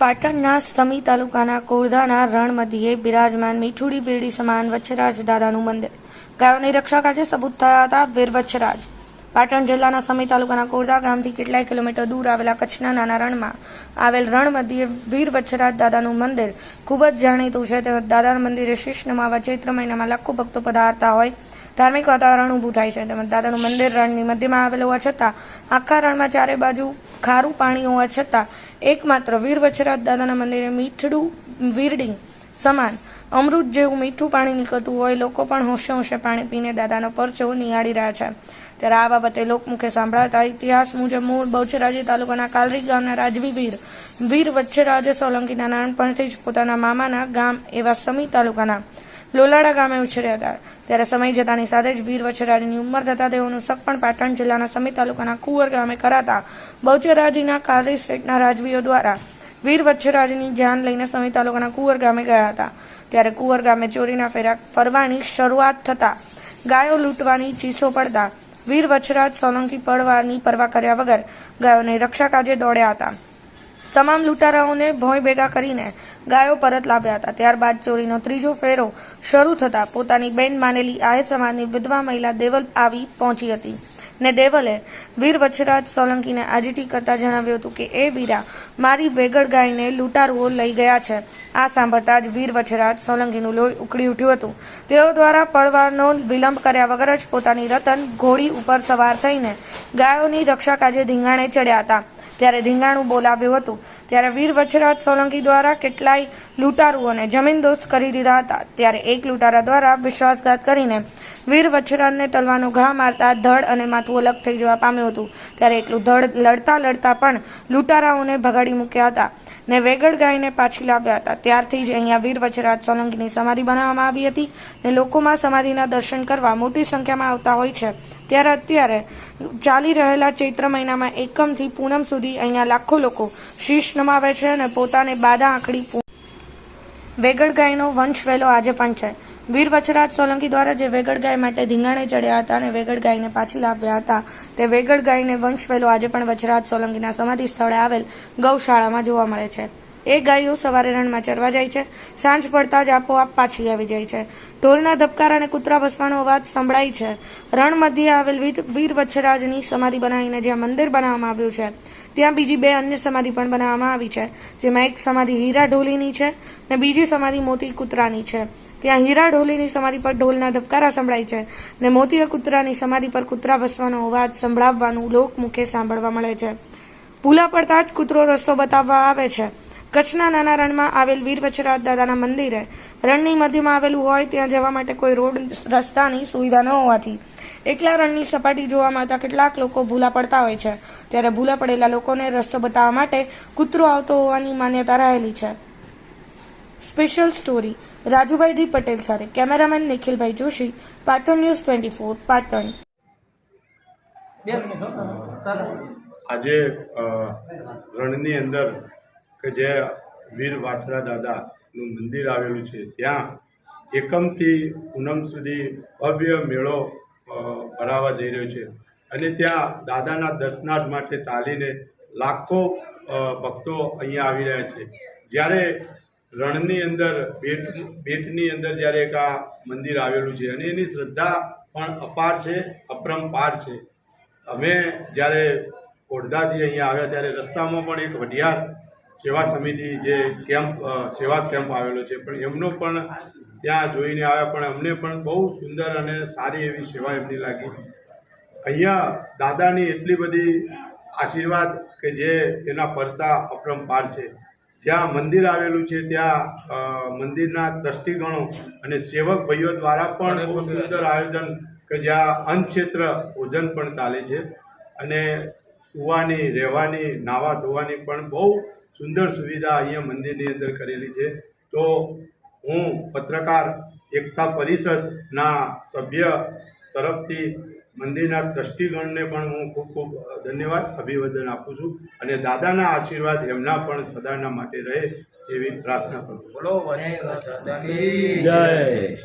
પાટણના સમી તાલુકાના કોરધાના રણ મધ્યે બિરાજમાન મીઠુડી વીરડી સમાન વચ્છરાજ દાદાનું મંદિર. ગાયોની રક્ષા કાજે સબૂત થયા હતા વીર વચ્છરાજ પાટણ જિલ્લાના સમી તાલુકાના કોરદા ગામથી કેટલાય કિલોમીટર દૂર આવેલા કચ્છના નાના રણમાં આવેલ રણ મધ્યે વીર વચ્છરાજ દાદાનું મંદિર ખૂબ જ જાણીતું છે. તેમજ દાદાના મંદિરે શીશ નમાવા ચૈત્ર મહિનામાં લાખો ભક્તો પધારતા હોય. ધાર્મિક વાતાવરણ ઊભું થાય છે. તેમજ દાદાનું મંદિર રણની મધ્યમાં આવેલું હોવા છતાં આખા રણમાં ચારે બાજુ ખારું પાણી હોવા છતાં એકમાત્ર વીર વચ્છરાજ દાદાના મંદિરે મીઠડું, વીરડી સમાન અમૃત જેવું મીઠું પાણી નીકળતું હોય, લોકો પણ હોંશે હોંશે પાણી પીને દાદાનો પરચો નિહાળી રહ્યા છે. ત્યારે આ બાબતે લોકમુખે સાંભળાતા ઇતિહાસ મુજબ મૂળ બહુચરાજી તાલુકાના કાલરી ગામના રાજવી વીર વીર વચ્છરાજ સોલંકીના નાનપણથી જ પોતાના મામાના ગામ એવા સમી તાલુકાના લોલાડા ગામે ઉછર્યા હતા. ત્યારે સમય જતાની સાથે જ વીર વચ્છરાજની ઉંમર થતાં તેઓનું શક પાટણ જિલ્લાના સમી તાલુકાના કુંવર ગામે કરાતા બહુચરાજીના કાલરી સેટના રાજવીઓ દ્વારા વીર વચ્છરાજની જાન લઈને સમી તાલુકાના કુંવર ગામે ગયા હતા. ત્યારે કુંવર ગામે ચોરીના ફેરા ફરવાની શરૂઆત થતાં ગાયો લૂંટવાની ચીસો પડતા વીર વચ્છરાજ સોલંકી પડવાની પરવા કર્યા વગર ગાયોને રક્ષા કાજે દોડ્યા હતા. તમામ લૂંટારાઓને ભોંય ભેગા કરીને ગાયો પરત લાવ્યા હતા. ત્યારબાદ ચોરીનો ત્રીજો ફેરો શરૂ થતાં પોતાની બેન માનેલી આહિર સમાજની વિધવા મહિલા દેવલ આવી પહોંચી હતી. ને દેવલે વીર વચ્છરાજ સોલંકીને આજીજી કરતા જણાવ્યું હતું કે, એ વીરા, મારી વેગળ ગાયને લૂંટારુઓ લઈ ગયા છે. આ સાંભળતા જ વીર વચ્છરાજ સોલંકીનું લોહી ઉકળી ઉઠ્યું હતું. તેઓ દ્વારા પડવાનો વિલંબ કર્યા વગર જ પોતાની રતન ઘોડી ઉપર સવાર થઈને ગાયોની રક્ષા કાજે ધીંગાણે ચડ્યા હતા. ત્યારે ધીંગાણું બોલાવ્યું હતું. ત્યારે વીર વચ્છરાજ સોલંકી દ્વારા કેટલાય લૂંટારુઓને જમીન દોસ્ત કરી દીધા હતા. ત્યારે એક લૂંટારા દ્વારા વિશ્વાસઘાત કરીને વીર વચ્છરાજને તલવાનો ઘા મારતા ધડ અને માથું અલગ થઈ જવા પામ્યું હતું. ત્યારે એકલું ધડ લડતા લડતા પણ લૂંટારાઓને ભગાડી મૂક્યા હતા ને વેગડ ગાયને પાછી લાવ્યા હતા. ત્યારથી જ અહીંયા વીર વચ્છરાજ સોલંકીની સમાધિ બનાવવામાં આવી હતી ને લોકોમાં સમાધિના દર્શન કરવા મોટી સંખ્યામાં આવતા હોય છે. ત્યારે અત્યારે ચાલી રહેલા ચૈત્ર મહિનામાં એકમથી પૂનમ સુધી અહીંયા લાખો લોકો શીશ નમાવે છે અને પોતાને બાદા આંકડી પૂ- વેગડ ગાયનો વંશ વહેલો આજે પણ છે. વીર વચરાજ સોલંકી દ્વારા જે વેગડ ગાય માટે ધીંગાણે ચડ્યા હતા અને વેગડ ગાયને પાછી લાવ્યા હતા, તે વેગડ ગાયને વંશ વહેલો આજે પણ વચરાજ સોલંકીના સમાધિ સ્થળે આવેલ ગૌશાળામાં જોવા મળે છે. એ ગાયો સવારે રણમાં ચરવા જાય છે, સાંજ પડતા જ આપોઆપ પાછી આવી જાય છે. ઢોલના ધબકાર અને કૂતરા ભસવાનો અવાજ સંભળાય છે. રણ મધ્યે આવેલ વીર વચ્છરાજની સમાધિ બનાવીને જ્યાં મંદિર બનાવવામાં આવ્યું છે ત્યાં બીજી બે અન્ય સમાધિ પણ બનાવવામાં આવી છે. જેમાં એક સમાધિ હીરા ઢોલીની છે ને બીજી સમાધિ મોતી કૂતરાની છે. ત્યાં હીરા ઢોલીની સમાધિ પર ઢોલના ધબકારા સંભળાય છે ને મોતી કૂતરાની સમાધિ પર કૂતરા ભસવાનો અવાજ સંભળાવવાનું લોકમુખે સાંભળવા મળે છે. ભૂલા પડતા જ કૂતરો રસ્તો બતાવવા આવે છે. કચ્છના નાના રણમાં આવેલ વીર વચ્છરાજ દાદાના મંદિરે રણની મધ્યમાં આવેલું હોય ત્યાં જવા માટે કોઈ રોડ રસ્તાની સુવિધા ન હોવાથી એકલા રણની સપાટી જોવા મળતા કેટલાક લોકો ભૂલા પડતા હોય છે. ત્યારે ભૂલા પડેલા લોકોને રસ્તો બતાવવા માટે કૂતરો આવતો હોવાની માન્યતા રહેલી છે. Special story Rajubhai D Patel સાથે cameraman Nikhilbhai Joshi. Patan news twenty four Patan આજે રણની અંદર કે જે વીર વાસરા દાદાનું મંદિર આવેલું છે ત્યાં એકમથી પૂનમ સુધી ભવ્ય મેળો ભરાવા જઈ રહ્યો છે. અને ત્યાં દાદાના દર્શનાર્થ માટે ચાલીને લાખો ભક્તો અહીંયા આવી રહ્યા છે. જ્યારે રણની અંદર, બેટ, બેટની અંદર જ્યારે એક આ મંદિર આવેલું છે અને એની શ્રદ્ધા પણ અપાર છે અપરંપાર છે. અમે જ્યારે ઓઢદાથી અહીંયા આવ્યા ત્યારે રસ્તામાં પણ એક વઢિયાર સેવા સમિતિ જે કેમ્પ સેવા કેમ્પ આવેલો છે. પણ એમનો પણ ત્યાં જોઈને આવ્યા, પણ અમને પણ બહુ સુંદર અને સારી એવી સેવા એમની લાગી. અહીંયા દાદાની એટલી બધી આશીર્વાદ કે જે એના પરચા અપરંપાર છે. જ્યાં મંદિર આવેલું છે, ત્યાં મંદિરના ટ્રસ્ટીગણો અને સેવક ભાઈઓ દ્વારા પણ બહુ સુંદર આયોજન કે જ્યાં અન્નક્ષેત્ર ભોજન પણ ચાલે છે. અને સુવાની, રહેવાની, નાવા ધોવાની પણ બહુ સુંદર સુવિધા અહીંયા મંદિરની અંદર કરેલી છે. તો હું પત્રકાર એકતા પરિષદના સભ્ય તરફથી મંદિરના ટ્રસ્ટીગણને પણ હું ખૂબ ખૂબ ધન્યવાદ અભિવાદન આપું છું અને દાદાના આશીર્વાદ એમના પણ સદાના માટે રહે એવી પ્રાર્થના કરું છું. બોલો જય.